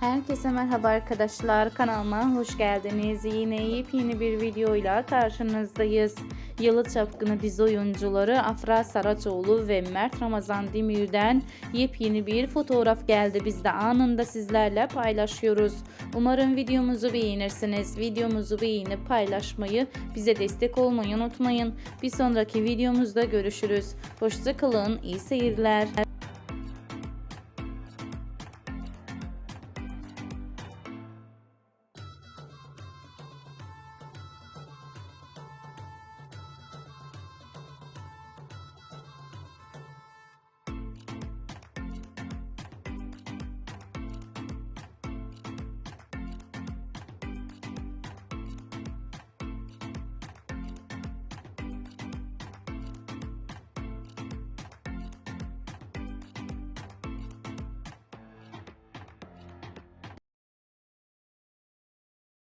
Herkese merhaba arkadaşlar. Kanalıma hoş geldiniz. Yine yepyeni bir videoyla karşınızdayız. Yalı Çapkını dizi oyuncuları Afra Saraçoğlu ve Mert Ramazan Demir'den yepyeni bir fotoğraf geldi. Biz de anında sizlerle paylaşıyoruz. Umarım videomuzu beğenirsiniz. Videomuzu beğenip paylaşmayı, bize destek olmayı unutmayın. Bir sonraki videomuzda görüşürüz. Hoşçakalın, iyi seyirler.